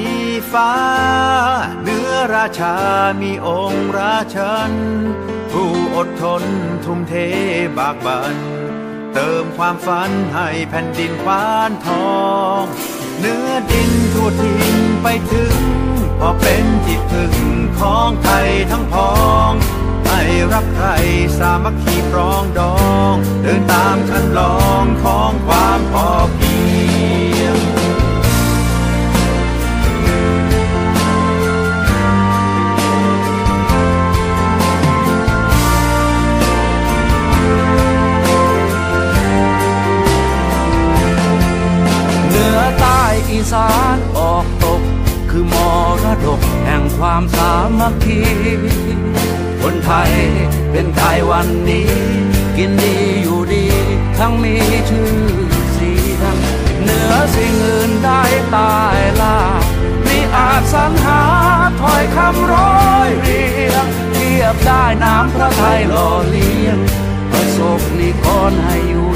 ีฟ้าเหนือราชา มีองค์ราชัน ผู้อดทนทุ่มเทบากบัน เติมความฝันให้แผ่นดินควานทอง เนื้อดินทั่วทิ้งไปถึง พอเป็นที่พึ่งของไทยทั้งพองให้รักใครสามัคคีปรองดอง เดินตามคันลองของานออกตก คือมรดกแห่งความสามัคคีคนไทยเป็นไทยวันนี้ กินดีอยู่ดี ทั้งมีชื่อเสียงเหนือสิ่งอื่นได้ตายล่ามีอาจสรรหาถ้อยคำร้อยเรียงเทียบได้น้ำพระไทยหล่อเลี้ยงประสบนิกรให้อยู่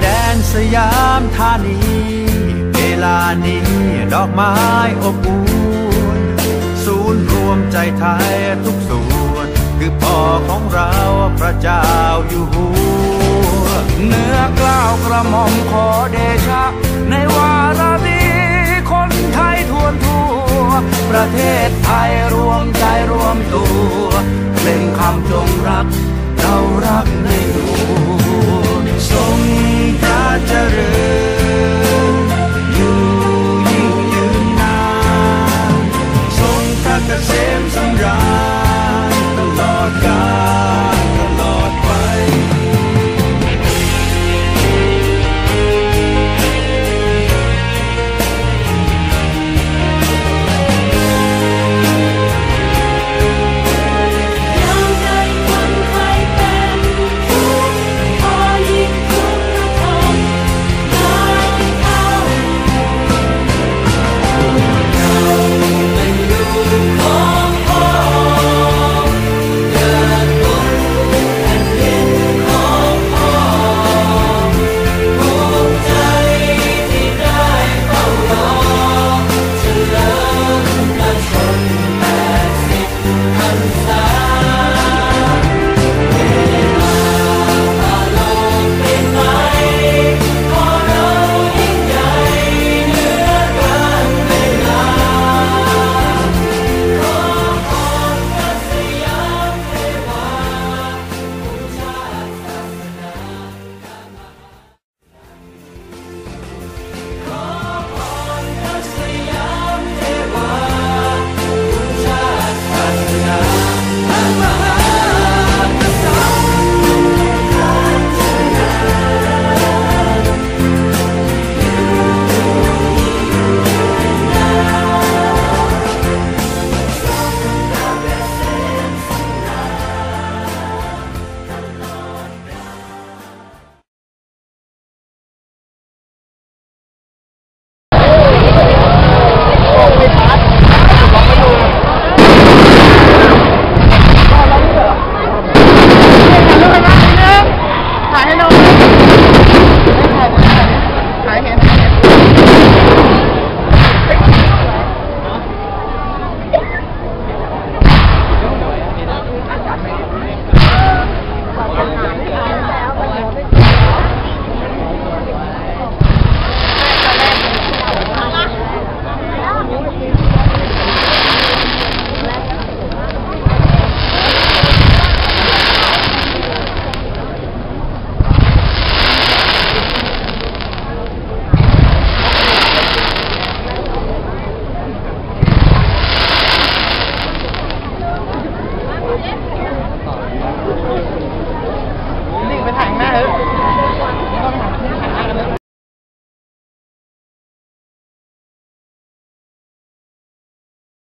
แดนสยามธานีเวลานี้ดอกไม้อบอุ่นศูนย์รวมใจไทยทุกส่วน คือพ่อของเราพระเจ้าอยู่หัวเนื้อกล้าวกระหม่อมขอเดชะ ในวารดีคนไทยทวนทั่ว ประเทศไทยรวมใจรวมตัวเป็นคำจงรัก เรารักใน 常让。room.